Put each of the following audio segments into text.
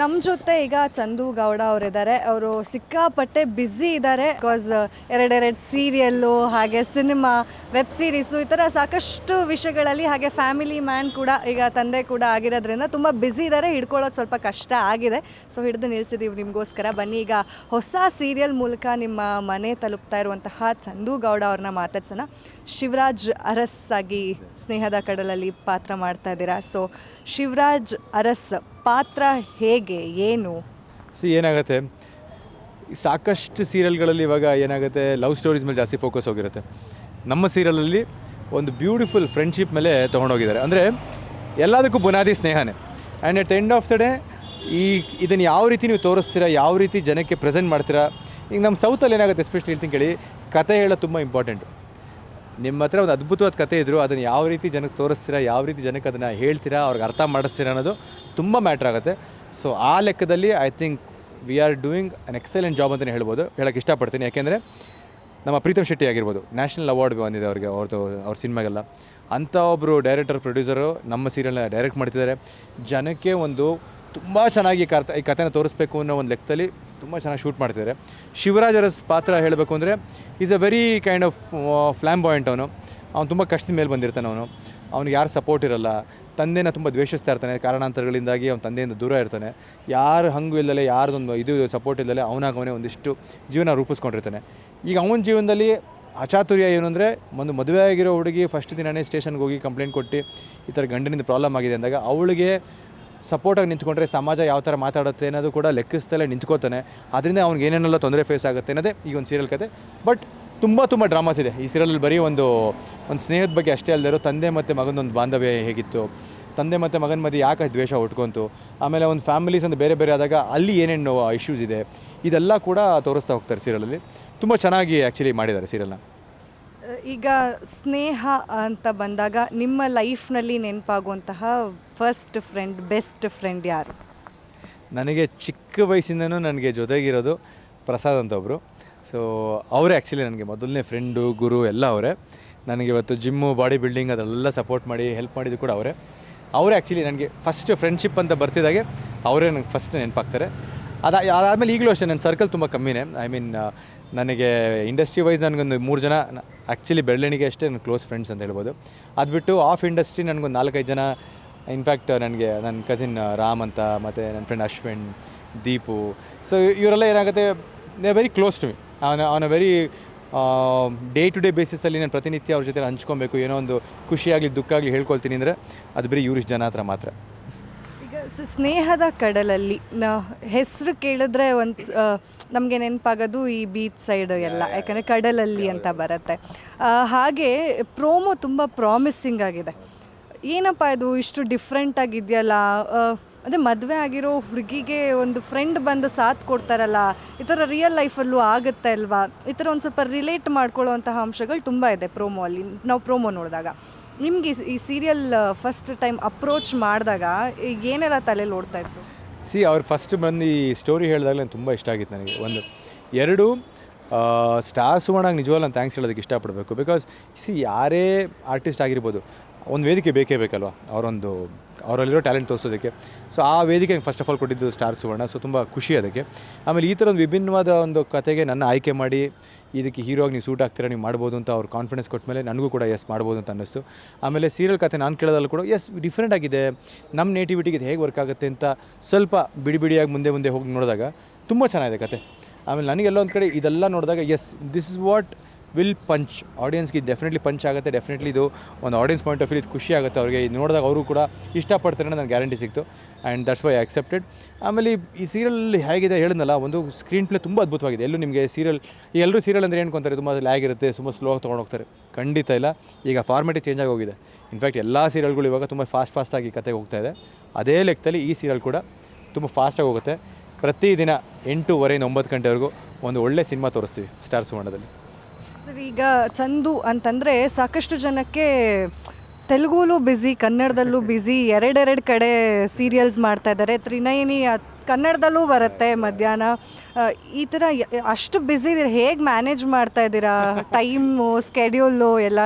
ನಮ್ಮ ಜೊತೆ ಈಗ ಚಂದು ಗೌಡ ಅವರಿದ್ದಾರೆ ಅವರು ಸಿಕ್ಕಾಪಟ್ಟೆ ಬ್ಯುಸಿ ಇದ್ದಾರೆ ಬಿಕಾಸ್ ಎರಡೆರಡು ಸೀರಿಯಲ್ಲು ಹಾಗೆ ಸಿನಿಮಾ ವೆಬ್ ಸೀರೀಸು ಈ ಥರ ಸಾಕಷ್ಟು ವಿಷಯಗಳಲ್ಲಿ ಹಾಗೆ ಫ್ಯಾಮಿಲಿ ಮ್ಯಾನ್ ಕೂಡ, ಈಗ ತಂದೆ ಕೂಡ ಆಗಿರೋದ್ರಿಂದ ತುಂಬ ಬ್ಯುಸಿ ಇದ್ದಾರೆ ಹಿಡ್ಕೊಳ್ಳೋದು ಸ್ವಲ್ಪ ಕಷ್ಟ ಆಗಿದೆ. ಸೊ ಹಿಡಿದು ನಿಲ್ಸಿದ್ದೀವಿ ನಿಮಗೋಸ್ಕರ. ಬನ್ನಿ, ಈಗ ಹೊಸ ಸೀರಿಯಲ್ ಮೂಲಕ ನಿಮ್ಮ ಮನೆ ತಲುಪ್ತಾ ಇರುವಂತಹ ಚಂದು ಗೌಡ ಅವ್ರನ್ನ ಮಾತಾಡ್ಸೋಣ. ಶಿವರಾಜ್ ಅರಸ್ ಆಗಿ ಸ್ನೇಹದ ಕಡಲಲ್ಲಿ ಪಾತ್ರ ಮಾಡ್ತಾ ಇದ್ದೀರಾ? ಸೊ ಶಿವರಾಜ್ ಅರಸ್, ಪಾತ್ರ ಹೇಗೆ, ಏನು? ಸಿ, ಏನಾಗುತ್ತೆ? ಸಾಕಷ್ಟು ಸೀರಿಯಲ್ಗಳಲ್ಲಿ ಇವಾಗ ಏನಾಗುತ್ತೆ, ಲವ್ ಸ್ಟೋರೀಸ್ ಮೇಲೆ ಜಾಸ್ತಿ ಫೋಕಸ್ ಹೋಗಿರುತ್ತೆ. ನಮ್ಮ ಸೀರಿಯಲಲ್ಲಿ ಒಂದು ಬ್ಯೂಟಿಫುಲ್ ಫ್ರೆಂಡ್ಶಿಪ್ ಮೇಲೆ ತೊಗೊಂಡೋಗಿದ್ದಾರೆ. ಅಂದರೆ ಎಲ್ಲದಕ್ಕೂ ಬುನಾದಿ ಸ್ನೇಹನೇ. And at end of the day, ಈ ಇದನ್ನು ಯಾವ ರೀತಿ ನೀವು ತೋರಿಸ್ತೀರಾ, ಯಾವ ರೀತಿ ಜನಕ್ಕೆ ಪ್ರೆಸೆಂಟ್ ಮಾಡ್ತೀರಾ, ಈಗ ನಮ್ಮ ಸೌತಲ್ಲಿ ಏನಾಗುತ್ತೆ, ಎಸ್ಪೆಷಲಿ ಹೇಳ್ತೀನಿ ಕೇಳಿ, ಕತೆ ಹೇಳೋದು ತುಂಬ ಇಂಪಾರ್ಟೆಂಟು. ನಿಮ್ಮ ಹತ್ರ ಒಂದು ಅದ್ಭುತವಾದ ಕತೆ ಇದ್ದರು ಅದನ್ನು ಯಾವ ರೀತಿ ಜನಕ್ಕೆ ತೋರಿಸ್ತೀರಾ, ಯಾವ ರೀತಿ ಜನಕ್ಕೆ ಅದನ್ನು ಹೇಳ್ತೀರಾ, ಅವ್ರಿಗೆ ಅರ್ಥ ಮಾಡಿಸ್ತೀರಾ ಅನ್ನೋದು ತುಂಬ ಮ್ಯಾಟ್ರ್ ಆಗುತ್ತೆ. ಸೊ ಆ ಲೆಕ್ಕದಲ್ಲಿ I think we are doing an excellent job ಅಂತಲೇ ಹೇಳ್ಬೋದು. ಹೇಳೋಕ್ಕೆ ಇಷ್ಟಪಡ್ತೀನಿ. ಯಾಕೆಂದರೆ ನಮ್ಮ ಪ್ರೀತಮ್ ಶೆಟ್ಟಿ ಆಗಿರ್ಬೋದು. ನ್ಯಾಷನಲ್ ಅವಾರ್ಡ್ ಬಂದಿದೆ ಅವ್ರಿಗೆ ಅವ್ರದ್ದು ಅವ್ರ ಸಿನಿಮಾಗೆಲ್ಲ. ಅಂಥ ಒಬ್ಬರು ಡೈರೆಕ್ಟರ್ ಪ್ರೊಡ್ಯೂಸರು ನಮ್ಮ ಸೀರಿಯಲ್ನ ಡೈರೆಕ್ಟ್ ಮಾಡ್ತಿದ್ದಾರೆ. ಜನಕ್ಕೆ ಒಂದು ತುಂಬ ಚೆನ್ನಾಗಿ ಈ ಈ ಕಥೆನ ತೋರಿಸ್ಬೇಕು ಅನ್ನೋ ಒಂದು ಲೆಕ್ಕದಲ್ಲಿ ತುಂಬ ಚೆನ್ನಾಗಿ ಶೂಟ್ ಮಾಡ್ತಿದ್ದಾರೆ ಶಿವರಾಜ್ ಅವರ ಪಾತ್ರ ಹೇಳಬೇಕು ಅಂದರೆ is a very kind of flamboyant ಅವನು. ಅವ್ನು ತುಂಬ ಕಷ್ಟದ ಮೇಲೆ ಬಂದಿರ್ತಾನೆ ಅವನು. ಅವ್ನಿಗೆ ಯಾರು ಸಪೋರ್ಟ್ ಇರಲ್ಲ. ತಂದೆನ ತುಂಬ ದ್ವೇಷಿಸ್ತಾ ಇರ್ತಾನೆ. ಕಾರಣಾಂತರಗಳಿಂದಾಗಿ ಅವ್ನ ತಂದೆಯಿಂದ ದೂರ ಇರ್ತಾನೆ. ಯಾರು ಹಂಗು ಇಲ್ಲದೆ ಯಾರ್ದೊಂದು ಇದು ಸಪೋರ್ಟ್ ಇಲ್ಲದೆ ಅವನಾಗವನೇ ಒಂದಿಷ್ಟು ಜೀವನ ರೂಪಿಸ್ಕೊಂಡಿರ್ತಾನೆ. ಈಗ ಅವನ ಜೀವನದಲ್ಲಿ ಅಚಾತುರ್ಯ ಏನು ಅಂದರೆ, ಒಂದು ಮದುವೆ ಆಗಿರೋ ಹುಡುಗಿ ಫಸ್ಟ್ ದಿನವೇ ಸ್ಟೇಷನ್ಗೆ ಹೋಗಿ ಕಂಪ್ಲೇಂಟ್ ಕೊಟ್ಟು ಈ ಥರ ಗಂಡನಿಂದ ಪ್ರಾಬ್ಲಮ್ ಆಗಿದೆ ಅಂದಾಗ, ಅವಳಿಗೆ ಸಪೋರ್ಟಾಗಿ ನಿಂತ್ಕೊಂಡ್ರೆ ಸಮಾಜ ಯಾವ ಥರ ಮಾತಾಡುತ್ತೆ ಅನ್ನೋದು ಕೂಡ ಲೆಕ್ಕಿಸ್ತಲೇ ನಿಂತ್ಕೋತಾನೆ. ಅದರಿಂದ ಅವ್ನಿಗೆ ಏನೇನೆಲ್ಲ ತೊಂದರೆ ಫೇಸ್ ಆಗುತ್ತೆ ಅನ್ನೋದೇ ಈ ಒಂದು ಸೀರಿಯಲ್ ಕತೆ. ಬಟ್ ತುಂಬ ತುಂಬ ಡ್ರಾಮಾಸ್ ಇದೆ. ಈ ಸೀರಿಯಲಲ್ಲಿ ಬರೀ ಒಂದು ಒಂದು ಸ್ನೇಹದ ಬಗ್ಗೆ ಅಷ್ಟೇ ಅಲ್ಲದೆ ತಂದೆ ಮತ್ತು ಮಗನೊಂದು ಬಾಂಧವ್ಯ ಹೇಗಿತ್ತು, ತಂದೆ ಮತ್ತು ಮಗನ ಮಧ್ಯೆ ಯಾಕೆ ದ್ವೇಷ ಉಟ್ಕೊಂತು, ಆಮೇಲೆ ಒಂದು ಫ್ಯಾಮಿಲೀಸ್ ಅಂತ ಬೇರೆ ಬೇರೆ ಆದಾಗ ಅಲ್ಲಿ ಏನೇನು ಇಶ್ಯೂಸ್ ಇದೆ, ಇದೆಲ್ಲ ಕೂಡ ತೋರಿಸ್ತಾ ಹೋಗ್ತಾರೆ ಸೀರಿಯಲಲ್ಲಿ ತುಂಬ ಚೆನ್ನಾಗಿ ಆ್ಯಕ್ಚುಲಿ ಮಾಡಿದ್ದಾರೆ ಸೀರಿಯಲ್ನ ಈಗ ಸ್ನೇಹ ಅಂತ ಬಂದಾಗ ನಿಮ್ಮ ಲೈಫ್ನಲ್ಲಿ ನೆನಪಾಗುವಂತಹ ಫಸ್ಟ್ ಫ್ರೆಂಡ್ ಬೆಸ್ಟ್ ಫ್ರೆಂಡ್ ಯಾರು? ನನಗೆ ಚಿಕ್ಕ ವಯಸ್ಸಿಂದನೂ ನನಗೆ ಜೊತೆಗಿರೋದು ಪ್ರಸಾದ್ ಅಂತ ಒಬ್ಬರು ಸೊ ಅವರೇ ಆ್ಯಕ್ಚುಲಿ ನನಗೆ ಮೊದಲನೇ ಫ್ರೆಂಡು ಗುರು ಎಲ್ಲ ಅವರೇ. ನನಗೆ ಇವತ್ತು ಜಿಮ್ಮು ಬಾಡಿ ಬಿಲ್ಡಿಂಗ್ ಅದೆಲ್ಲ ಸಪೋರ್ಟ್ ಮಾಡಿ ಹೆಲ್ಪ್ ಮಾಡಿದ್ದು ಕೂಡ ಅವರೇ. ಅವರೇ ಆ್ಯಕ್ಚುಲಿ ನನಗೆ ಫಸ್ಟ್ ಫ್ರೆಂಡ್ಶಿಪ್ ಅಂತ ಬರ್ತಿದ್ದಾಗೆ ಅವರೇ ನನಗೆ ಫಸ್ಟ್ ನೆನಪಾಗ್ತಾರೆ. ಅದು, ಅದಾದಮೇಲೆ ಈಗಲೂ ಅಷ್ಟೇ, ನನ್ನ ಸರ್ಕಲ್ ತುಂಬ ಕಮ್ಮಿನೇ. ಐ ಮೀನ್ ನನಗೆ ಇಂಡಸ್ಟ್ರಿ ವೈಸ್ ನನಗೊಂದು ಮೂರು ಜನ ಆ್ಯಕ್ಚುಲಿ ಬೆಳ್ಳೆಣಿಗೆ ಅಷ್ಟೇ ನನ್ನ ಕ್ಲೋಸ್ ಫ್ರೆಂಡ್ಸ್ ಅಂತ ಹೇಳ್ಬೋದು. ಅದು ಬಿಟ್ಟು ಆಫ್ ಇಂಡಸ್ಟ್ರಿ ನನಗೊಂದು ನಾಲ್ಕೈದು ಜನ ಇನ್ಫ್ಯಾಕ್ಟ್ ನನಗೆ ನನ್ನ ಕಸಿನ್ ರಾಮ್ ಅಂತ, ಮತ್ತು ನನ್ನ ಫ್ರೆಂಡ್ ಅಶ್ವಿನ್, ದೀಪು. ಸೊ ಇವರೆಲ್ಲ ಏನಾಗುತ್ತೆ they very close to me ಅವನ ಅವನ ವೆರಿ ಡೇ ಟು ಡೇ ಬೇಸಿಸಲ್ಲಿ ನಾನು ಪ್ರತಿನಿತ್ಯ ಅವ್ರ ಜೊತೆ ಹಂಚ್ಕೊಬೇಕು, ಏನೋ ಒಂದು ಖುಷಿಯಾಗಲಿ ದುಃಖ ಆಗಲಿ ಹೇಳ್ಕೊಳ್ತೀನಿ ಅಂದರೆ, ಅದು ಬರೀ ಇವ್ರಿಷ್ಟು ಜನ ಹತ್ರ ಮಾತ್ರ. ಸ್ನೇಹದ ಕಡಲಲ್ಲಿ ಹೆಸರು ಕೇಳಿದ್ರೆ ಒಂದು ನಮಗೆ ನೆನಪಾಗೋದು ಈ ಬೀಚ್ ಸೈಡ್ ಎಲ್ಲ ಯಾಕಂದರೆ ಕಡಲಲ್ಲಿ ಅಂತ ಬರುತ್ತೆ. ಹಾಗೆ ಪ್ರೋಮೋ ತುಂಬ ಪ್ರಾಮಿಸಿಂಗ್ ಆಗಿದೆ. ಏನಪ್ಪ ಇದು ಇಷ್ಟು ಡಿಫ್ರೆಂಟ್ ಆಗಿದೆಯಲ್ಲ ಅದೇ ಮದುವೆ ಆಗಿರೋ ಹುಡುಗಿಗೆ ಒಂದು ಫ್ರೆಂಡ್ ಬಂದು ಸಾಥ್ ಕೊಡ್ತಾರಲ್ಲ ಈ ಥರ ರಿಯಲ್ ಲೈಫಲ್ಲೂ ಆಗುತ್ತೆ ಅಲ್ವಾ? ಈ ಥರ ಒಂದು ಸ್ವಲ್ಪ ರಿಲೇಟ್ ಮಾಡ್ಕೊಳ್ಳೋವಂತಹ ಅಂಶಗಳು ತುಂಬ ಇದೆ ಪ್ರೋಮೋ ಅಲ್ಲಿ ನಾವು ಪ್ರೋಮೋ ನೋಡಿದಾಗ. ನಿಮಗೆ ಈ ಸೀರಿಯಲ್ ಫಸ್ಟ್ ಟೈಮ್ ಅಪ್ರೋಚ್ ಮಾಡಿದಾಗ ಏನೆಲ್ಲ ತಲೆಯಲ್ಲಿ ಓಡ್ತಾ ಇತ್ತು? ಸಿ ಅವ್ರು ಫಸ್ಟ್ ಬಂದು ಈ ಸ್ಟೋರಿ ಹೇಳಿದಾಗಲೇ ತುಂಬ ಇಷ್ಟ ಆಗಿತ್ತು ನನಗೆ. ಒಂದು, ಎರಡು ಸ್ಟಾರ್ ಸುವರ್ಣಾಗ ನಿಜವಾಗ್ಲೂ ನಾನು ಥ್ಯಾಂಕ್ಸ್ ಹೇಳೋದಕ್ಕೆ ಇಷ್ಟಪಡಬೇಕು. ಬಿಕಾಸ್ ಸಿ ಯಾರೇ ಆರ್ಟಿಸ್ಟ್ ಆಗಿರ್ಬೋದು, ಒಂದು ವೇದಿಕೆ ಬೇಕೇ ಬೇಕಲ್ವ? ಅವರೊಂದು ಅವರಲ್ಲಿರೋ ಟ್ಯಾಲೆಂಟ್ ತೋರಿಸೋದಕ್ಕೆ. ಸೊ ಆ ವೇದಿಕೆ ಫಸ್ಟ್ ಆಫ್ ಆಲ್ ಕೊಟ್ಟಿದ್ದು ಸ್ಟಾರ್ ಸುವರ್ಣ ಸೊ ತುಂಬ ಖುಷಿ ಅದಕ್ಕೆ. ಆಮೇಲೆ ಈ ಥರ ಒಂದು ವಿಭಿನ್ನವಾದ ಒಂದು ಕತೆಗೆ ನನ್ನ ಆಯ್ಕೆ ಮಾಡಿ, ಇದಕ್ಕೆ ಹೀರೋಗಿ ನೀವು ಸೂಟ್ ಆಗ್ತೀರಾ, ನೀವು ಮಾಡ್ಬೋದು ಅಂತ ಅವ್ರು ಕಾನ್ಫಿಡೆನ್ಸ್ ಕೊಟ್ಟ ಮೇಲೆ ನನಗೂ ಕೂಡ ಎಸ್ ಮಾಡ್ಬೋದು ಅಂತ ಅನ್ನಿಸ್ತು. ಆಮೇಲೆ ಸೀರಿಯಲ್ ಕತೆ ನಾನು ಕೇಳೋದಲ್ಲೂ ಕೂಡ ಎಸ್ ಡಿಫ್ರೆಂಟ್ ಆಗಿದೆ. ನಮ್ಮ ನೇಟಿವಿಟಿಗೆ ಇದು ಹೇಗೆ ವರ್ಕ್ ಆಗುತ್ತೆ ಅಂತ ಸ್ವಲ್ಪ ಬಿಡಿ ಬಿಡಿಯಾಗಿ ಮುಂದೆ ಮುಂದೆ ಹೋಗಿ ನೋಡಿದಾಗ ತುಂಬ ಚೆನ್ನಾಗಿದೆ ಕತೆ. ಆಮೇಲೆ ನನಗೆಲ್ಲ ಒಂದು ಕಡೆ ಇದೆಲ್ಲ ನೋಡಿದಾಗ yes this is what will punch. ಆಡಿಯನ್ಸ್ಗೆ definitely punch ಆಗುತ್ತೆ. ಡೆಫಿನೆಟ್ಲಿ ಇದು ಒಂದು ಆಡಿಯನ್ಸ್ ಪಾಯಿಂಟ್ ಆಫ್ ವ್ಯೂ ಇದು ಖುಷಿ ಆಗುತ್ತೆ ಅವ್ರಿಗೆ. ಇದು ನೋಡಿದಾಗ ಅವರು ಕೂಡ ಇಷ್ಟಪಡ್ತಾರೆ ನನಗೆ ಗ್ಯಾರಂಟಿ ಸಿಕ್ತು. ಆ್ಯಂಡ್ ದಟ್ಸ್ ವೈ ಆಕ್ಸೆಪ್ಟೆಡ್ ಆಮೇಲೆ ಈ- ಸೀರಿಯಲ್ ಹೇಗಿದೆ ಹೇಳಿದ್ನಲ್ಲ, ಒಂದು ಸ್ಕ್ರೀನ್ ಪ್ಲೇ ತುಂಬ ಅದ್ಭುತವಾಗಿದೆ. ಎಲ್ಲೂ ನಿಮಗೆ ಸೀರಿಯಲ್ ಎಲ್ಲರೂ ಸೀರಿಯಲ್ ಅಂದರೆ ಏನ್ಕೊಂತಾರೆ ತುಂಬ ಲ್ಯಾಗ್ ಇರುತ್ತೆ, ತುಂಬ ಸ್ಲೋ ತೊಗೊಂಡು ಹೋಗ್ತಾರೆ. ಖಂಡಿತ ಇಲ್ಲ. ಈಗ ಫಾರ್ಮೆಟೇ ಚೇಂಜ್ ಆಗಿ ಹೋಗಿದೆ. ಇನ್ಫ್ಯಾಕ್ಟ್ ಎಲ್ಲ ಸೀರಿಯಲ್ಗಳು ಇವಾಗ ತುಂಬ ಫಾಸ್ಟ್ ಫಾಸ್ಟಾಗಿ ಕತೆಗೆ ಹೋಗ್ತಾ ಇದೆ. ಅದೇ ಲೆಕ್ಕದಲ್ಲಿ ಈ ಸೀರಿಯಲ್ ಕೂಡ ತುಂಬ ಫಾಸ್ಟಾಗಿ ಹೋಗುತ್ತೆ. ಪ್ರತಿದಿನ ಎಂಟೂವರೆಯಿಂದ ಒಂಬತ್ತು ಗಂಟೆವರೆಗೂ ಒಂದು ಒಳ್ಳೆ ಸಿನಿಮಾ ತೋರಿಸ್ತೀವಿ ಸ್ಟಾರ್ ಸುವರ್ಣದಲ್ಲಿ ಸರ್, ಈಗ ಚಂದು ಅಂತಂದರೆ ಸಾಕಷ್ಟು ಜನಕ್ಕೆ ತೆಲುಗುಲೂ ಬ್ಯುಸಿ ಕನ್ನಡದಲ್ಲೂ ಬ್ಯುಸಿ ಎರಡೆರಡು ಕಡೆ ಸೀರಿಯಲ್ಸ್ ಮಾಡ್ತಾ ಇದ್ದಾರೆ. ತ್ರಿನಯನಿ ಕನ್ನಡದಲ್ಲೂ ಬರುತ್ತೆ ಮಧ್ಯಾಹ್ನ. ಈ ಥರ ಅಷ್ಟು ಬ್ಯುಸಿ ಇದ್ದೀರಾ? ಹೇಗೆ ಮ್ಯಾನೇಜ್ ಮಾಡ್ತಾ ಇದ್ದೀರಾ? ಟೈಮು ಸ್ಕೆಡ್ಯೂಲು ಎಲ್ಲ?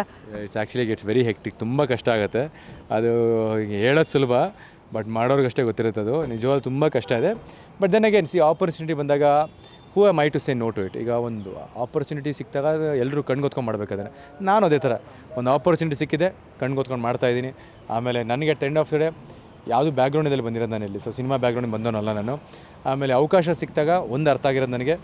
It's actually it's very hectic ತುಂಬ ಕಷ್ಟ ಆಗುತ್ತೆ. ಅದು ಹೇಳೋದು ಸುಲಭ ಬಟ್ ಮಾಡೋರ್ಗಷ್ಟೇ ಗೊತ್ತಿರುತ್ತೆ ಅದು. ನಿಜವಾಗ್ಲೂ ತುಂಬ ಕಷ್ಟ ಇದೆ. But then again see opportunity ಬಂದಾಗ who am I to say no to it ಈಗ ಒಂದು ಆಪರ್ಚುನಿಟಿ ಸಿಕ್ಕಿದಾಗ ಎಲ್ಲರೂ ಕಣ್ಗೊತ್ಕೊಂಡು ಮಾಡ್ಬೇಕಾದ್ರೆ. ನಾನು ಅದೇ ಥರ. ಒಂದು ಆಪರ್ಚುನಿಟಿ ಸಿಕ್ಕಿದೆ ಕಣ್ಗೊತ್ಕೊಂಡು ಮಾಡ್ತಾಯಿದ್ದೀನಿ ಆಮೇಲೆ ನನಗೆ ಟೆಂಡ್ ಆಫ್ ದ ಡೇ ಯಾವುದು ಬ್ಯಾಕ್ಗ್ರೌಂಡಲ್ಲಿ ಬಂದಿರೋದು ನಾನು ಇಲ್ಲಿ ಸೊ ಸಿನಿಮಾ ಬ್ಯಾಕ್ಗ್ರೌಂಡಿಗೆ ಬಂದವನಲ್ಲ ನಾನು. ಆಮೇಲೆ ಅವಕಾಶ ಸಿಕ್ಕಿದಾಗ ಒಂದು ಅರ್ಥ ಆಗಿರೋದು ನನಗೆ,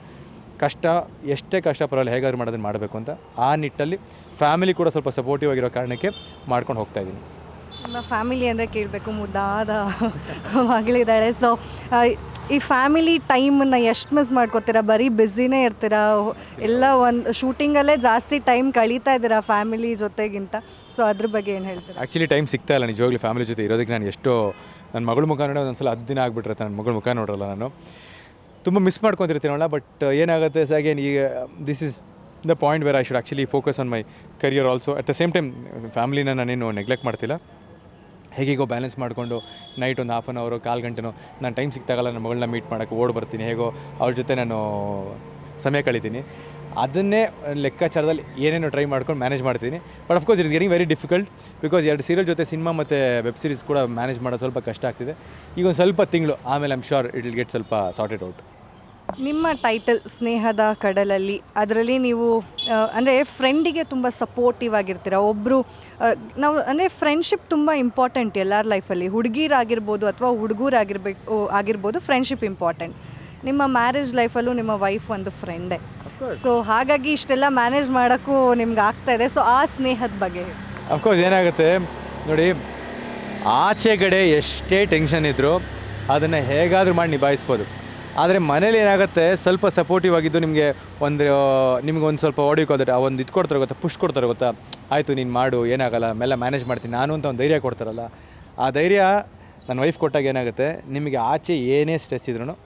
ಕಷ್ಟ, ಎಷ್ಟೇ ಕಷ್ಟ ಪರವಾಗಿಲ್ಲ, ಹೇಗಾದ್ರೂ ಮಾಡೋದನ್ನು ಮಾಡಬೇಕು ಅಂತ. ಆ ನಿಟ್ಟಲ್ಲಿ ಫ್ಯಾಮಿಲಿ ಕೂಡ ಸ್ವಲ್ಪ ಸಪೋರ್ಟಿವ್ ಆಗಿರೋ ಕಾರಣಕ್ಕೆ ಮಾಡ್ಕೊಂಡು ಹೋಗ್ತಾ ಇದ್ದೀನಿ. ನಮ್ಮ ಫ್ಯಾಮಿಲಿ ಅಂದರೆ ಕೇಳಬೇಕು, ಮುದ್ದಾದ ಮಗಳಿದ್ದಾಳೆ. ಸೊ ಈ ಫ್ಯಾಮಿಲಿ ಟೈಮನ್ನು ಎಷ್ಟು ಮಿಸ್ ಮಾಡ್ಕೋತೀರಾ? ಬರೀ ಬ್ಯುಸಿನೇ ಇರ್ತೀರಾ? ಎಲ್ಲ ಒಂದು ಶೂಟಿಂಗಲ್ಲೇ ಜಾಸ್ತಿ ಟೈಮ್ ಕಳೀತಾ ಇದ್ದೀರಾ ಫ್ಯಾಮಿಲಿ ಜೊತೆಗಿಂತ? ಸೊ ಅದ್ರ ಬಗ್ಗೆ ಏನು ಹೇಳ್ತೀರಾ? ಆ್ಯಕ್ಚುಲಿ ಟೈಮ್ ಸಿಗ್ತಾ ಇಲ್ಲ. ನಿಜವಾಗ್ಲೂ ಫ್ಯಾಮಿಲಿ ಜೊತೆ ಇರೋದಕ್ಕೆ ನಾನು ಎಷ್ಟೋ ನನ್ನ ಮಗಳ ಮುಖ ನೋಡೋ ಒಂದ್ಸಲ ಹತ್ತು ದಿನ ಆಗ್ಬಿಟ್ಟಿರುತ್ತೆ ನನ್ನ ಮಗಳ ಮುಖ ನೋಡಲ್ಲ ನಾನು. ತುಂಬ ಮಿಸ್ ಮಾಡ್ಕೊತಿರ್ತೀನಲ್ಲ ಬಟ್ ಏನಾಗುತ್ತೆ ಅಗೇನ್ ಈಗ this is the point where I should actually focus on my career also at the same time ಫ್ಯಾಮಿಲಿನ ನಾನೇನು ನೆಗ್ಲೆಕ್ಟ್ ಮಾಡ್ತಿಲ್ಲ. ಹೇಗೇಗೋ ಬ್ಯಾಲೆನ್ಸ್ ಮಾಡಿಕೊಂಡು ನೈಟ್ ಒಂದು ಹಾಫ್ ಆನ್ ಅವರು ಕಾಲು ಗಂಟೆನೋ, ನಾನು ಟೈಮ್ ಸಿಕ್ತಾಗಲ್ಲ ನನ್ನ ಮಗಳನ್ನ ಮೀಟ್ ಮಾಡೋಕ್ಕೆ ಓಡ್ ಬರ್ತೀನಿ, ಹೇಗೋ, ಅವ್ರ ಜೊತೆ ನಾನು ಸಮಯ ಕಳಿತೀನಿ. ಅದನ್ನೇ ಲೆಕ್ಕಾಚಾರದಲ್ಲಿ ಏನೇನೋ ಟ್ರೈ ಮಾಡ್ಕೊಂಡು ಮ್ಯಾನೇಜ್ ಮಾಡ್ತೀನಿ. But of course it's getting very difficult because ಎರಡು ಸೀರಿಯಲ್ ಜೊತೆ ಸಿನಿಮಾ ಮತ್ತು ವೆಬ್ ಸೀರೀಸ್ ಕೂಡ ಮ್ಯಾನೇಜ್ ಮಾಡೋದು ಸ್ವಲ್ಪ ಕಷ್ಟ ಆಗ್ತಿದೆ. ಈಗ ಒಂದು ಸ್ವಲ್ಪ ತಿಂಗಳು, ಆಮೇಲೆ I'm sure it will get ಸ್ವಲ್ಪ ಸಾರ್ಟೆಡ್ ಔಟ್ ನಿಮ್ಮ ಟೈಟಲ್ ಸ್ನೇಹದ ಕಡಲಲ್ಲಿ ಅದರಲ್ಲಿ ನೀವು ಅಂದರೆ ಫ್ರೆಂಡಿಗೆ ತುಂಬ ಸಪೋರ್ಟಿವ್ ಆಗಿರ್ತೀರ? ಒಬ್ಬರು ನಾವು ಅಂದರೆ ಫ್ರೆಂಡ್ಶಿಪ್ ತುಂಬ ಇಂಪಾರ್ಟೆಂಟ್ ಎಲ್ಲರ ಲೈಫಲ್ಲಿ ಹುಡುಗಿರಾಗಿರ್ಬೋದು ಅಥವಾ ಹುಡುಗರಾಗಿರ್ಬೇಕು ಆಗಿರ್ಬೋದು ಫ್ರೆಂಡ್ಶಿಪ್ ಇಂಪಾರ್ಟೆಂಟ್ ನಿಮ್ಮ ಮ್ಯಾರೇಜ್ ಲೈಫಲ್ಲೂ ನಿಮ್ಮ ವೈಫ್ ಒಂದು ಫ್ರೆಂಡೇ ಸೊ ಹಾಗಾಗಿ ಇಷ್ಟೆಲ್ಲ ಮ್ಯಾನೇಜ್ ಮಾಡೋಕ್ಕೂ ನಿಮ್ಗೆ ಆಗ್ತಾ ಇದೆ. ಸೊ ಆ ಸ್ನೇಹದ ಬಗ್ಗೆ. ಅಫ್ಕೋರ್ಸ್ ಏನಾಗುತ್ತೆ? ನೋಡಿ ಆಚೆ ಕಡೆ ಎಷ್ಟೇ ಟೆನ್ಷನ್ ಇದ್ದರೂ ಅದನ್ನು ಹೇಗಾದರೂ ಮಾಡಿ ನಿಭಾಯಿಸ್ಬೋದು. ಆದರೆ ಮನೇಲಿ ಏನಾಗುತ್ತೆ, ಸ್ವಲ್ಪ ಸಪೋರ್ಟಿವ್ ಆಗಿದ್ದು ನಿಮಗೆ ಒಂದು ನಿಮ್ಗೆ ಒಂದು ಸ್ವಲ್ಪ ಹೊಡಿಕೋದ್ರೆ ಆ ಒಂದು ಇದು ಕೊಡ್ತಾರೆ ಗೊತ್ತಾ ಪುಷ್ ಕೊಡ್ತಾರೆ ಗೊತ್ತಾ, ಆಯಿತು ನೀನು ಮಾಡು, ಏನಾಗಲ್ಲ ಮೆಲ್ಲ ಮ್ಯಾನೇಜ್ ಮಾಡ್ತೀನಿ, ನಾನು ಅಂತ ಒಂದು ಧೈರ್ಯ ಕೊಡ್ತಾರಲ್ಲ, ಆ ಧೈರ್ಯ ನನ್ನ ವೈಫ್ ಕೊಟ್ಟಾಗ ಏನಾಗುತ್ತೆ, ನಿಮಗೆ ಆಚೆ ಏನೇ ಸ್ಟ್ರೆಸ್ ಇದ್ರೂ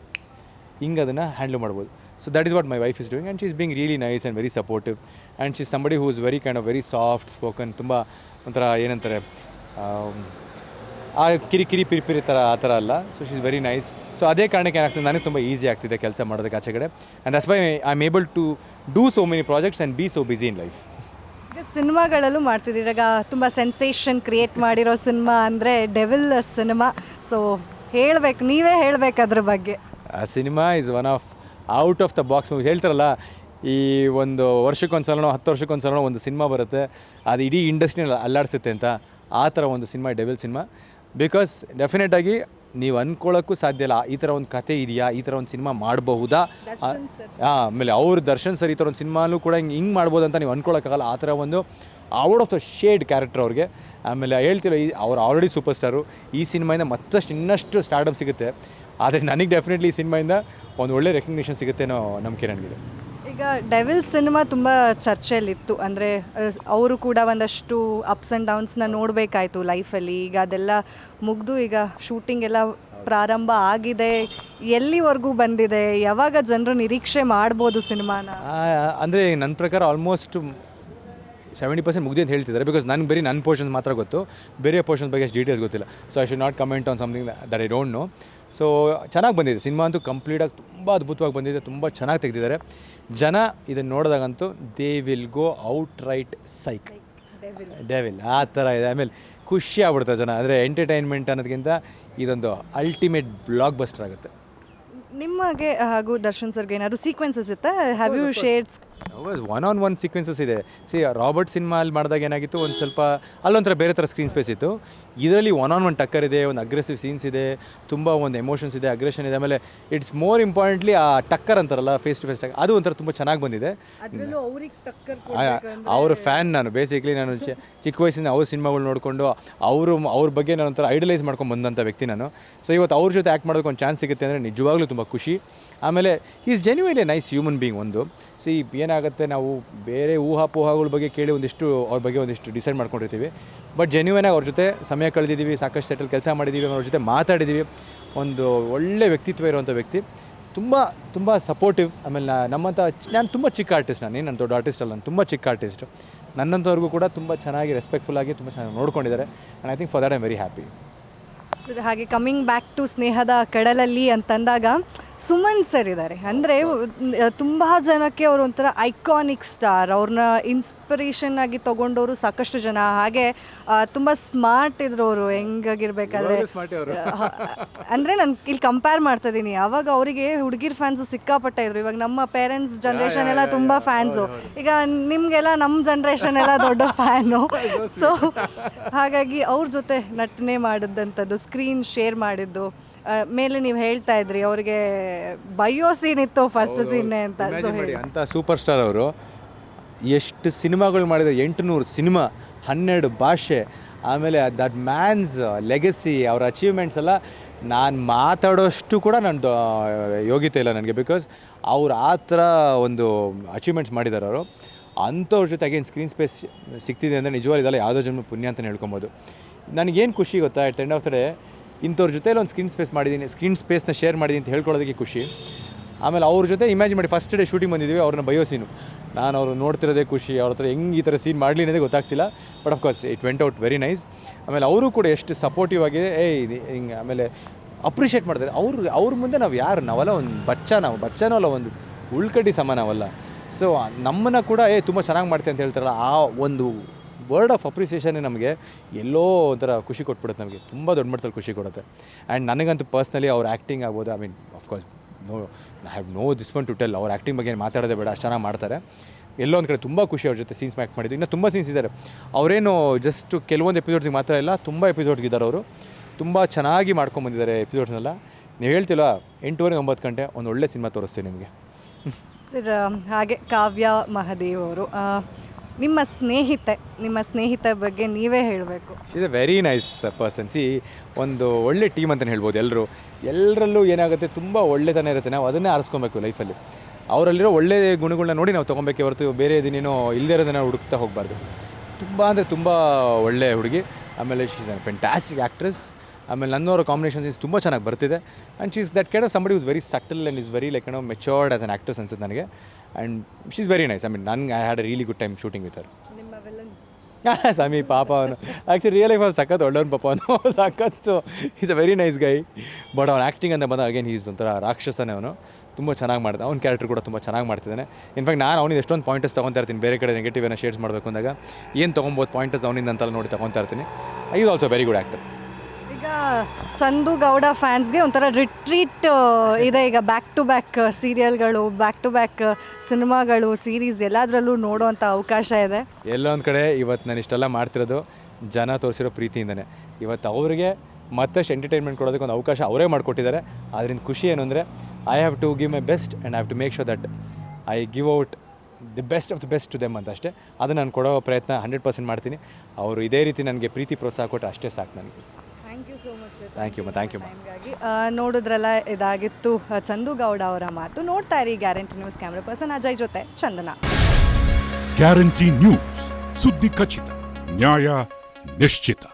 ಹಿಂಗೆ ಅದನ್ನು ಹ್ಯಾಂಡಲ್ ಮಾಡ್ಬೋದು. So that is what my wife is doing and she is being really nice and very supportive and she somebody who is very kind of very soft spoken ತುಂಬ ಒಂಥರ ಏನಂತಾರೆ ಆ ಕಿರಿ ಕಿರಿ ಪಿರಿಪಿರಿ ಥರ ಆ ಥರ ಅಲ್ಲ. So she is very nice so ಅದೇ ಕಾರಣಕ್ಕೆ ಏನಾಗ್ತದೆ ನನಗೆ ತುಂಬ ಈಸಿ ಆಗ್ತಿದೆ ಕೆಲಸ ಮಾಡೋದಕ್ಕೆ ಆಚೆ ಕಡೆ. And that's why I am able to do so many projects and be so busy in life ಸಿನಿಮಾಗಳಲ್ಲೂ ಮಾಡ್ತಿದ್ದೀರಿ. ಈಗ ತುಂಬ ಸೆನ್ಸೇಷನ್ ಕ್ರಿಯೇಟ್ ಮಾಡಿರೋ ಸಿನಿಮಾ ಅಂದರೆ ಡೆವಿಲ್ ಸಿನಿಮಾ ಸೊ ಹೇಳ್ಬೇಕು ನೀವೇ ಹೇಳಬೇಕು ಅದ್ರ ಬಗ್ಗೆ. ಆ cinema is one of out of the box movies ಹೇಳ್ತಾರಲ್ಲ ಈ ಒಂದು ವರ್ಷಕ್ಕೊಂದು ಸಲನೋ ಹತ್ತು ವರ್ಷಕ್ಕೊಂದು ಸಲನೋ ಒಂದು ಸಿನಿಮಾ ಬರುತ್ತೆ. ಅದು ಇಡೀ ಇಂಡಸ್ಟ್ರಿನ ಅಲ್ಲಾಡಿಸುತ್ತೆ ಅಂತ. ಆ ಥರ ಒಂದು ಸಿನಿಮಾ ಡೆವಿಲ್ ಸಿನಿಮಾ ಬಿಕಾಸ್ ಡೆಫಿನೆಟಾಗಿ ನೀವು ಅಂದ್ಕೊಳ್ಳೋಕ್ಕೂ ಸಾಧ್ಯ ಇಲ್ಲ. ಈ ಥರ ಒಂದು ಕತೆ ಇದೆಯಾ? ಈ ಥರ ಒಂದು ಸಿನಿಮಾ ಮಾಡಬಹುದಾ? ಹಾಂ ಆಮೇಲೆ ಅವ್ರ ದರ್ಶನ್ ಸರ್ ಈ ಥರ ಒಂದು ಸಿನಿಮಾನೂ ಕೂಡ ಹಿಂಗೆ ಹಿಂಗೆ ಮಾಡ್ಬೋದು ಅಂತ ನೀವು ಅಂದ್ಕೊಳ್ಳೋಕ್ಕಾಗಲ್ಲ ಆ ಥರ ಒಂದು out of the shade character ಅವ್ರಿಗೆ. ಆಮೇಲೆ ಹೇಳ್ತಿರೋ ಈ ಅವ್ರು ಆಲ್ರೆಡಿ ಸೂಪರ್ ಸ್ಟಾರು ಈ ಸಿನಿಮಾಯಿಂದ ಮತ್ತಷ್ಟು ಇನ್ನಷ್ಟು ಸ್ಟಾರ್ಡಮ್ ಸಿಗುತ್ತೆ. ಆದರೆ ನನಗೆ ಡೆಫಿನೆಟ್ಲಿ ಈ ಸಿನಿಮಾಯಿಂದ ಒಂದು ಒಳ್ಳೆ ರೆಕಗ್ನಿಷನ್ ಸಿಗುತ್ತೆ ಅನ್ನೋ ನಂಬಿಕೆ ನನಗಿದೆ. ಈಗ ಡೆವಿಲ್ ಸಿನಿಮಾ ತುಂಬ ಚರ್ಚೆಯಲ್ಲಿತ್ತು. ಅಂದರೆ ಅವರು ಕೂಡ ಒಂದಷ್ಟು ಅಪ್ಸ್ ಆ್ಯಂಡ್ ಡೌನ್ಸ್ನ ನೋಡಬೇಕಾಯ್ತು ಲೈಫಲ್ಲಿ ಈಗ ಅದೆಲ್ಲ ಮುಗಿದು ಈಗ ಶೂಟಿಂಗ್ ಎಲ್ಲ ಪ್ರಾರಂಭ ಆಗಿದೆ. ಎಲ್ಲಿವರೆಗೂ ಬಂದಿದೆ? ಯಾವಾಗ ಜನರು ನಿರೀಕ್ಷೆ ಮಾಡ್ಬೋದು ಸಿನಿಮಾನ ಅಂದರೆ ನನ್ನ ಪ್ರಕಾರ ಆಲ್ಮೋಸ್ಟ್ ಸೆವೆಂಟಿ ಪರ್ಸೆಂಟ್ ಮುಗಿದು ಅಂತ ಹೇಳ್ತಿದ್ದಾರೆ. ಬಿಕಾಸ್ ನನಗೆ ಬರೀ ನನ್ನ ಪೋರ್ಷನ್ಸ್ ಮಾತ್ರ ಗೊತ್ತು. ಬೇರೆ ಪೋರ್ಷನ್ಸ್ ಬಗ್ಗೆ ಅಷ್ಟು ಡೀಟೇಲ್ಸ್ ಗೊತ್ತಿಲ್ಲ. So I should not comment on something that I don't know so ಚೆನ್ನಾಗಿ ಬಂದಿದೆ. ಸಿನಿಮಾ ಅಂತೂ ಕಂಪ್ಲೀಟಾಗಿ ತುಂಬ ಅದ್ಭುತವಾಗಿ ಬಂದಿದೆ. ತುಂಬ ಚೆನ್ನಾಗಿ ತೆಗೆದಿದ್ದಾರೆ. ಜನ ಇದನ್ನು ನೋಡಿದಾಗಂತೂ they will go out right psych they will ಆ ಥರ ಇದೆ. ಆಮೇಲೆ ಖುಷಿ ಆಗ್ಬಿಡ್ತಾರೆ ಜನ. ಅಂದರೆ ಎಂಟರ್ಟೈನ್ಮೆಂಟ್ ಅನ್ನೋದಕ್ಕಿಂತ ಇದೊಂದು ಅಲ್ಟಿಮೇಟ್ ಬ್ಲಾಕ್ ಬಸ್ಟರ್ ಆಗುತ್ತೆ. ನಿಮಗೆ ಹಾಗೂ ದರ್ಶನ್ ಸರ್ಗೆ ಏನಾದ್ರು ಸೀಕ್ವೆನ್ಸಸ್ ಇತ್ತಾ? Have you shares one on one sequences ಇದೆ. ಸಿ ರಾಬರ್ಟ್ ಸಿನಿಮಾ ಅಲ್ಲಿ ಮಾಡಿದಾಗ ಏನಾಗಿತ್ತು? ಒಂದು ಸ್ವಲ್ಪ ಅಲ್ಲೊಂಥರ ಬೇರೆ ಥರ ಸ್ಕ್ರೀನ್ ಸ್ಪೇಸ್ ಇತ್ತು. ಇದರಲ್ಲಿ ಒನ್ ಆನ್ ಒನ್ ಟಕ್ಕರ್ ಇದೆ ಒಂದು ಅಗ್ರೆಸಿವ್ ಸೀನ್ಸ್ ಇದೆ ತುಂಬ ಒಂದು ಎಮೋಷನ್ಸ್ ಇದೆ ಅಗ್ರೆಷನ್ ಇದೆ. ಆಮೇಲೆ ಇಟ್ಸ್ ಮೋರ್ ಇಂಪಾರ್ಟೆಂಟ್ಲಿ ಆ ಟಕ್ಕರ್ ಅಂತಾರಲ್ಲ ಫೇಸ್ ಟು ಫೇಸ್ ಟಕ್ ಅದು ಒಂಥರ ತುಂಬ ಚೆನ್ನಾಗಿ ಬಂದಿದೆ. ಅದರಲ್ಲೂ ಅವ್ರಿಗೆ ಟಕ್ಕರ್ ಅವ್ರ ಫ್ಯಾನ್ ನಾನು. ಬೇಸಿಕಲಿ ನಾನು ಚಿಕ್ಕ ವಯಸ್ಸಿಂದ ಅವ್ರ ಸಿನಿಮಾಗಳು ನೋಡಿಕೊಂಡು ಅವರು ಅವ್ರ ಬಗ್ಗೆ ನಾನು ಒಂಥರ ಐಡಲೈಸ್ ಮಾಡ್ಕೊಂಡು ಬಂದಂಥ ವ್ಯಕ್ತಿ ನಾನು. ಸೊ ಇವತ್ತು ಅವ್ರ ಜೊತೆ ಆ್ಯಕ್ಟ್ ಮಾಡೋದಕ್ಕೆ ಒಂದು ಚಾನ್ಸ್ ಸಿಗುತ್ತೆ ಅಂದರೆ ನಿಜವಾಗ್ಲೂ ತುಂಬ ಖುಷಿ. ಆಮೇಲೆ is genuinely nice human being ಒಂದು. ಸಿ ಏನಾಗುತ್ತೆ, ನಾವು ಬೇರೆ ಊಹಾಪೋಹಗಳ ಬಗ್ಗೆ ಕೇಳಿ ಒಂದಿಷ್ಟು, ಅವ್ರ ಬಗ್ಗೆ ಒಂದಿಷ್ಟು ಡಿಸೈಡ್ ಮಾಡ್ಕೊಂಡಿರ್ತೀವಿ. ಬಟ್ ಜೆನ್ಯೂನಾಗಿ ಅವ್ರ ಜೊತೆ ಸಮಯ ಕಳೆದಿದ್ದೀವಿ, ಸಾಕಷ್ಟು ಸೆಟಲ್ ಕೆಲಸ ಮಾಡಿದ್ದೀವಿ, ಅವ್ರ ಜೊತೆ ಮಾತಾಡಿದ್ದೀವಿ. ಒಂದು ಒಳ್ಳೆ ವ್ಯಕ್ತಿತ್ವ ಇರುವಂಥ ವ್ಯಕ್ತಿ. ತುಂಬ ತುಂಬ ಸಪೋರ್ಟಿವ್ ಆಮೇಲೆ ನಮ್ಮಂಥ ನಾನು ತುಂಬ ಚಿಕ್ಕ ಆರ್ಟಿಸ್ಟ್ ನಾನು ನನ್ನ ದೊಡ್ಡ ಆರ್ಟಿಸ್ಟ್ ಅಲ್ಲ, ನಾನು ತುಂಬ ಚಿಕ್ಕ ಆರ್ಟಿಸ್ಟ್ ನನ್ನಂಥವ್ರಿಗೂ ಕೂಡ ತುಂಬ ಚೆನ್ನಾಗಿ ರೆಸ್ಪೆಕ್ಟ್ಫುಲ್ ಆಗಿ ತುಂಬ ಚೆನ್ನಾಗಿ ನೋಡ್ಕೊಂಡಿದ್ದಾರೆ. And I think for that I'm very happy sir, ಹಾಗೆ ಕಮ್ಮಿಂಗ್ ಬ್ಯಾಕ್ ಟು ಸ್ನೇಹದ ಕಡಲಲ್ಲಿ ಅಂತಂದಾಗ ಸುಮನ್ ಸರ್ ಇದ್ದಾರೆ. ಅಂದರೆ ತುಂಬ ಜನಕ್ಕೆ ಅವರು ಒಂಥರ ಐಕಾನಿಕ್ ಸ್ಟಾರ್ ಅವ್ರನ್ನ ಇನ್ಸ್ಪಿರೇಷನ್ ಆಗಿ ತಗೊಂಡವರು ಸಾಕಷ್ಟು ಜನ. ಹಾಗೆ ತುಂಬ ಸ್ಮಾರ್ಟ್ ಇದ್ರು ಅವರು. ಹೆಂಗಾಗಿರ್ಬೇಕಾದ್ರೆ ಅಂದರೆ ನಾನು ಇಲ್ಲಿ ಕಂಪೇರ್ ಮಾಡ್ತಾ ಇದ್ದೀನಿ ಅವಾಗ ಅವರಿಗೆ ಹುಡುಗಿರ್ ಫ್ಯಾನ್ಸ್ ಸಿಕ್ಕಾಪಟ್ಟೆ ಇದ್ರು. ಇವಾಗ ನಮ್ಮ ಪೇರೆಂಟ್ಸ್ ಜನ್ರೇಷನ್ ಎಲ್ಲ ತುಂಬ ಫ್ಯಾನ್ಸು ಈಗ ನಿಮಗೆಲ್ಲ ನಮ್ಮ ಜನ್ರೇಷನ್ ಎಲ್ಲ ದೊಡ್ಡ ಫ್ಯಾನು ಸೊ ಹಾಗಾಗಿ ಅವ್ರ ಜೊತೆ ನಟನೆ ಮಾಡಿದ್ದಂಥದ್ದು ಸ್ಕ್ರೀನ್ ಶೇರ್ ಮಾಡಿದ್ದು ಆ, ಮೇಲೆ ನೀವು ಹೇಳ್ತಾ ಇದ್ರಿ ಅವರಿಗೆ ಬಯೋ ಸೀನ್ ಇತ್ತು ಫಸ್ಟ್ ಸೀನ್ ಅಂತ ಸೊ Imagine ಮಾಡಿ ಅಂಥ ಸೂಪರ್ ಸ್ಟಾರ್ ಅವರು ಎಷ್ಟು ಸಿನಿಮಾಗಳು ಮಾಡಿದ ಎಂಟುನೂರು ಸಿನಿಮಾ ಹನ್ನೆರಡು ಭಾಷೆ ಆಮೇಲೆ ದಟ್ ಮ್ಯಾನ್ಸ್ ಲೆಗಸಿ ಅವ್ರ ಅಚೀವ್ಮೆಂಟ್ಸ್ ಎಲ್ಲ ನಾನು ಮಾತಾಡೋಷ್ಟು ಕೂಡ ನನ್ನ ಯೋಗ್ಯತೆ ಇಲ್ಲ ನನಗೆ ಬಿಕಾಸ್ ಅವ್ರು ಆ ಥರ ಒಂದು ಅಚೀವ್ಮೆಂಟ್ಸ್ ಮಾಡಿದ್ದಾರೆ ಅವರು. ಅಂಥವ್ರ ಜೊತೆ ಅಗೇನ್ ಸ್ಕ್ರೀನ್ ಸ್ಪೇಸ್ ಸಿಗ್ತಿದೆ ಅಂದರೆ ನಿಜವಾಗ್ಲೂ ಇದೆಲ್ಲ ಯಾವುದೋ ಜನ್ಮ ಪುಣ್ಯ ಅಂತಲೇ ಹೇಳ್ಕೊಬೋದು. ನನಗೇನು ಖುಷಿ ಗೊತ್ತಾ at end of the day ಇಂಥವ್ರ ಜೊತೆ ಒಂದು ಸ್ಕ್ರೀನ್ ಸ್ಪೇಸ್ ಮಾಡಿದ್ದೀನಿ ಸ್ಕ್ರೀನ್ ಸ್ಪೇಸ್ನ ಶೇರ್ ಮಾಡಿದ್ದೀನಿ ಅಂತ ಹೇಳ್ಕೊಳ್ಳೋದಕ್ಕೆ ಖುಷಿ. ಆಮೇಲೆ ಅವ್ರ ಜೊತೆ ಇಮ್ಯಾಜಿನ್ ಮಾಡಿ ಫಸ್ಟ್ ಡೇ ಶೂಟಿಂಗ್ ಬಂದಿದ್ದೀವಿ ಅವ್ರನ್ನ ಬಯೋ ಸೀನು ನಾನು ಅವರು ನೋಡ್ತಿರೋದೇ ಖುಷಿ, ಅವ್ರ ಹತ್ರ ಹೆಂಗೆ ಈ ಥರ ಸೀನ್ ಮಾಡಲಿ ಅನ್ನೋದೇ ಗೊತ್ತಾಗ್ತಿಲ್ಲ. But of course it went out very nice ಆಮೇಲೆ ಅವರು ಕೂಡ ಎಷ್ಟು ಸಪೋರ್ಟಿವ್ ಆಗಿದೆ, ಏಯ್, ಇದು ಹಿಂಗೆ, ಆಮೇಲೆ ಅಪ್ರಿಷಿಯೇಟ್ ಮಾಡ್ತಾರೆ. ಅವ್ರ ಅವ್ರ ಮುಂದೆ ನಾವು ಯಾರು? ನಾವಲ್ಲ ಒಂದು ಬಚ್ಚ, ನಾವು ಬಚ್ಚನೂ ಅಲ್ಲ, ಒಂದು ಉಳ್ಕಡ್ಡಿ ಸಮ ನಾವಲ್ಲ. ಸೊ ನಮ್ಮನ್ನು ಕೂಡ ಏ ತುಂಬ ಚೆನ್ನಾಗಿ ಮಾಡ್ತೆ ಅಂತ ಹೇಳ್ತಾರಲ್ಲ, ಆ ಒಂದು ವರ್ಡ್ ಆಫ್ ಅಪ್ರಿಸಿಯೇಷನ್ನೇ ನಮಗೆ ಎಲ್ಲೋ ಒಂಥರ ಖುಷಿ ಕೊಟ್ಬಿಡುತ್ತೆ ನಮಗೆ. ತುಂಬ ದೊಡ್ಡ ಮಟ್ಟದಲ್ಲಿ ಖುಷಿ ಕೊಡುತ್ತೆ. ಆ್ಯಂಡ್ ನನಗಂತೂ ಪರ್ಸ್ನಲಿ ಅವ್ರ ಆ್ಯಕ್ಟಿಂಗ್ ಆಗ್ಬೋದು I mean of course no I have no this one to tell ಅವ್ರ ಆ್ಯಕ್ಟಿಂಗ್ ಬಗ್ಗೆ ಮಾತಾಡೋದೇ ಬೇಡ, ಅಷ್ಟು ಚೆನ್ನಾಗಿ ಮಾಡ್ತಾರೆ. ಎಲ್ಲೋ ಒಂದು ಕಡೆ ತುಂಬ ಖುಷಿ ಅವ್ರ ಜೊತೆ ಸೀನ್ಸ್ ಮ್ಯಾಕ್ ಮಾಡಿದ್ದು. ಇನ್ನೂ ತುಂಬ ಸೀನ್ಸ್ ಇದ್ದಾರೆ ಅವರೇನು ಜಸ್ಟ್ ಕೆಲವೊಂದು ಎಪಿಸೋಡ್ಸಿಗೆ ಮಾತ್ರ ಇಲ್ಲ, ತುಂಬ ಎಪಿಸೋಡ್ಸ್ ಇದ್ದಾರೆ ಅವರು. ತುಂಬ ಚೆನ್ನಾಗಿ ಮಾಡ್ಕೊಂಬಂದಿದ್ದಾರೆ ಎಪಿಸೋಡ್ಸ್ನೆಲ್ಲ ನೀವು ಹೇಳ್ತಿಲ್ಲ ಎಂಟೂವರೆ ಒಂಬತ್ತು ಗಂಟೆ ಒಂದು ಒಳ್ಳೆ ಸಿನಿಮಾ ತೋರಿಸ್ತೀನಿ ನಿಮಗೆ. ಸರ್, ಹಾಗೆ ಕಾವ್ಯ ಮಹಾದೇವ್ ಅವರು. ನಿಮ್ಮ ಸ್ನೇಹಿತೆ ನಿಮ್ಮ ಸ್ನೇಹಿತೆ ಬಗ್ಗೆ ನೀವೇ ಹೇಳಬೇಕು. Is a very nice person see ಒಂದು ಒಳ್ಳೆ ಟೀಮ್ ಅಂತಲೇ ಹೇಳ್ಬೋದು ಎಲ್ಲರೂ ಎಲ್ಲರಲ್ಲೂ ಏನಾಗುತ್ತೆ, ತುಂಬ ಒಳ್ಳೆತನ ಇರುತ್ತೆ. ನಾವು ಅದನ್ನೇ ಆರಿಸ್ಕೊಬೇಕು ಲೈಫಲ್ಲಿ ಅವರಲ್ಲಿರೋ ಒಳ್ಳೆ ಗುಣಗಳನ್ನ ನೋಡಿ ನಾವು ತೊಗೊಬೇಕೆ ಹೊರತು ಬೇರೆ ದಿನೇನೋ ಇಲ್ಲದೇ ಇರೋದನ್ನ ಹುಡುಕ್ತಾ ಹೋಗಬಾರ್ದು. ತುಂಬ ಅಂದರೆ ತುಂಬ ಒಳ್ಳೆ ಹುಡುಗಿ. ಆಮೇಲೆ ಶೀಸ್ ಅ ಫೆಂಟಾಸ್ಟಿಕ್ ಆ್ಯಕ್ಟ್ರೆಸ್ ಆಮೇಲೆ ನನ್ನವರ ಕಾಂಬಿನೇಷನ್ ಇಸ್ ತುಂಬ ಚೆನ್ನಾಗಿ ಬರ್ತಿದೆ. And she's that kind somebody is very subtle and is very like ಏನೋ ಮೆಚೋರ್ಡ್ ಆ್ಯಸ್ ಅನ್ ಆ್ಯಕ್ಟ್ರೆಸ್ ಅನ್ಸುತ್ತೆ ನನಗೆ. And she's very nice I mean ನನ್ಗೆ I had a really good time shooting with her villain Sami ಪಾಪ ಅವನು. Actually real ಲೈಫಲ್ಲಿ ಸಖತ್ ಒಳ್ಳೆಯವನು ಪಾಪ ಅವನು. ಸಖತ್ತು. Is a very nice guy but ಅವ್ನು ಆ್ಯಕ್ಟಿಂಗ್ ಅಂತ ಬಂದಾಗ ಅಗೇನ್ ಈಸ್ ಒಂಥರ ರಾಕ್ಷಸನೇ ಅವನು. ತುಂಬ ಚೆನ್ನಾಗಿ ಮಾಡ್ತಾನೆ ಅವ್ನ ಕ್ಯಾರೆಕ್ಟರ್ ಕೂಡ ತುಂಬ ಚೆನ್ನಾಗಿ ಮಾಡ್ತಿದ್ದಾನೆ. ಇನ್ಫ್ಯಾಕ್ಟ್ ನಾನು ಅವ್ನಿಗೆ ಎಷ್ಟೊಂದು ಪಾಯಿಂಟಸ್ ತೊಗೊತಾ ಇರ್ತೀನಿ. ಬೇರೆ ಕಡೆ ನೆಗೆಟಿವ್ ಏನೋ ಶೇಡ್ಸ್ ಮಾಡಬೇಕು ಅಂದಾಗ ಏನು ತೊಗೊಬೋದು ಪಾಯಿಂಟಸ್ ಅವನಿಂದ ಅಂತೆಲ್ಲ ನೋಡಿ ತೊಗೊತಾ ಇರ್ತೀನಿ. Is also very good actor Chandu Gowda ಫ್ಯಾನ್ಸ್ಗೆ ಒಂಥರ ರಿಟ್ರೀಟ್ ಇದೆ ಈಗ ಬ್ಯಾಕ್ ಟು ಬ್ಯಾಕ್ ಸೀರಿಯಲ್ಗಳು ಬ್ಯಾಕ್ ಟು ಬ್ಯಾಕ್ ಸಿನಿಮಾಗಳು ಸೀರೀಸ್ ಎಲ್ಲದರಲ್ಲೂ ನೋಡುವಂಥ ಅವಕಾಶ ಇದೆ. ಎಲ್ಲೊಂದು ಕಡೆ ಇವತ್ತು ನಾನು ಇಷ್ಟೆಲ್ಲ ಮಾಡ್ತಿರೋದು ಜನ ತೋರಿಸಿರೋ ಪ್ರೀತಿಯಿಂದನೇ. ಇವತ್ತು ಅವರಿಗೆ ಮತ್ತಷ್ಟು ಎಂಟರ್ಟೈನ್ಮೆಂಟ್ ಕೊಡೋದಕ್ಕೆ ಒಂದು ಅವಕಾಶ ಅವರೇ ಮಾಡಿಕೊಟ್ಟಿದ್ದಾರೆ. ಅದರಿಂದ ಖುಷಿ ಏನು ಅಂದರೆ I have to give my best and have to make sure that I give out the best of the best to them ಅಂತ ಅಷ್ಟೇ. ಅದು ನಾನು ಕೊಡೋ ಪ್ರಯತ್ನ ಹಂಡ್ರೆಡ್ ಪರ್ಸೆಂಟ್ ಮಾಡ್ತೀನಿ. ಅವರು ಇದೇ ರೀತಿ ನನಗೆ ಪ್ರೀತಿ ಪ್ರೋತ್ಸಾಹ ಕೊಟ್ಟರೆ ಅಷ್ಟೇ ಸಾಕು ನನಗೆ. Thank you so much thank you ಮಾ ಥ್ಯಾಂಕ್ ಯು ಮಾ ಟೈಮ್ಗಾಗಿ ನೋಡಿದ್ರಲ್ಲ ಇದಾಗಿತ್ತು ಚಂದು ಗೌಡ ಅವರ ಮಾತು. ನೋಡ್ತಾ ಇರಿ guarantee news camera person Ajay ಜೊತೆ ಚಂದನ. ಗ್ಯಾರಂಟಿ ನ್ಯೂಸ್ ಸುದ್ದಿ ಖಚಿತ ನ್ಯಾಯ ನಿಶ್ಚಿತ.